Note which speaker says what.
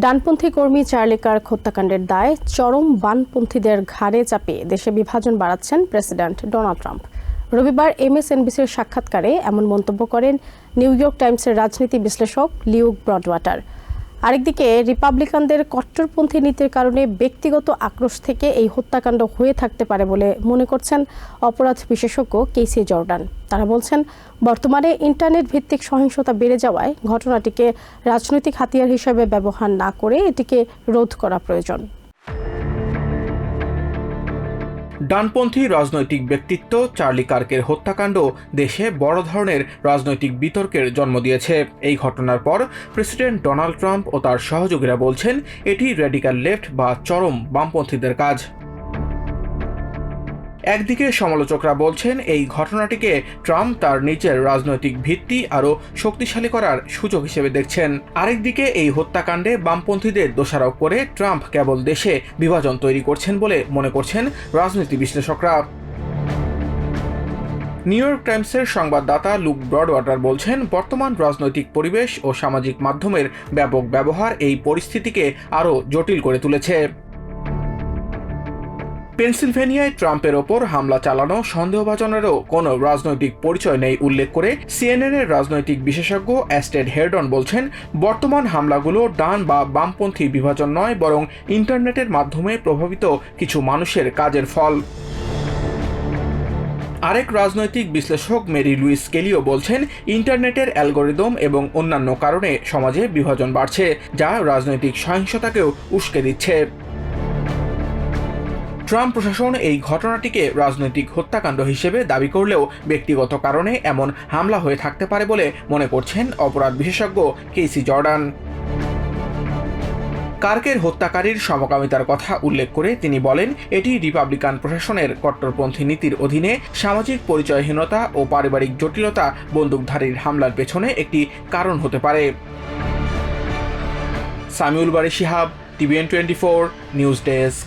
Speaker 1: ডানপন্থী কর্মী Charlie Kirk হত্যাকাণ্ডের দায় চরম বানপন্থীদের ঘাড়ে চাপিয়ে দেশে বিভাজন বাড়াচ্ছেন প্রেসিডেন্ট ডোনাল্ড ট্রাম্প। রবিবার এমএসএনবিসির সাক্ষাৎকারে এমন মন্তব্য করেন নিউ ইয়র্ক টাইমসের রাজনীতি বিশ্লেষক লিউক ব্রডওয়াটার। আরেকদিকে, রিপাবলিকানদের কট্টরপন্থী নীতির কারণে ব্যক্তিগত আক্রোশ থেকে এই হত্যাকাণ্ড হয়ে থাকতে পারে বলে মনে করছেন অপরাধ বিশেষজ্ঞ কেসি জর্ডান। তারা বলছেন, বর্তমানে ইন্টারনেট ভিত্তিক সহিংসতা বেড়ে যাওয়ায় ঘটনাটিকে রাজনৈতিক হাতিয়ার হিসেবে ব্যবহার না করে এটিকে রোধ করা প্রয়োজন।
Speaker 2: ডানপন্থী রাজনৈতিক ব্যক্তিত্ব চার্লি কার্কের হত্যাকাণ্ড দেশে বড় ধরনের রাজনৈতিক বিতর্কের জন্ম দিয়েছে। এই ঘটনার পর প্রেসিডেন্ট ডোনাল্ড ট্রাম্প ও তার সহযোগীরা বলছেন, এটি রেডিক্যাল লেফট বা চরম বামপন্থীদের কাজ। একদিকে সমালোচকরা বলছেন, এই ঘটনাটিকে ট্রাম্প তার নিজের রাজনৈতিক ভিত্তি আরও শক্তিশালী করার সুযোগ হিসেবে দেখছেন। আরেকদিকে এই হত্যাকাণ্ডে বামপন্থীদের দোষারোপ করে ট্রাম্প কেবল দেশে বিভাজন তৈরি করছেন বলে মনে করছেন রাজনীতি বিশ্লেষকরা। নিউ ইয়র্ক টাইমসের সংবাদদাতা লুক ব্রডওয়াটার বলছেন, বর্তমান রাজনৈতিক পরিবেশ ও সামাজিক মাধ্যমের ব্যাপক ব্যবহার এই পরিস্থিতিকে আরও জটিল করে তুলেছে। পেনসিলভেনিয়ায় ট্রাম্পের ওপর হামলা চালানো সন্দেহভাজনেরও কোনো রাজনৈতিক পরিচয় নেই উল্লেখ করে সিএনএন এর রাজনৈতিক বিশেষজ্ঞ অ্যাস্টেড হেরডন বলছেন, বর্তমান হামলাগুলো ডান বা বামপন্থী বিভাজন নয়, বরং ইন্টারনেটের মাধ্যমে প্রভাবিত কিছু মানুষের কাজের ফল। আরেক রাজনৈতিক বিশ্লেষক মেরি লুইস কেলিও বলছেন, ইন্টারনেটের অ্যালগোরিদম এবং অন্যান্য কারণে সমাজে বিভাজন বাড়ছে, যা রাজনৈতিক সহিংসতাকেও উস্কে দিচ্ছে। ট্রাম্প প্রশাসন এই ঘটনাটিকে রাজনৈতিক হত্যাকাণ্ড হিসেবে দাবি করলেও ব্যক্তিগত কারণে এমন হামলা হয়ে থাকতে পারে বলে মনে করছেন অপরাধ বিশেষজ্ঞ কেসি জর্ডান। কার্কের হত্যাকারীর সমকামিতার কথা উল্লেখ করে তিনি বলেন, এটি রিপাবলিকান প্রশাসনের কট্টরপন্থী নীতির অধীনে সামাজিক পরিচয়হীনতা ও পারিবারিক জটিলতা বন্দুকধারীর হামলার পেছনে একটি কারণ হতে পারে। Samiul Bari Shihab, TVN twenty four, news desk.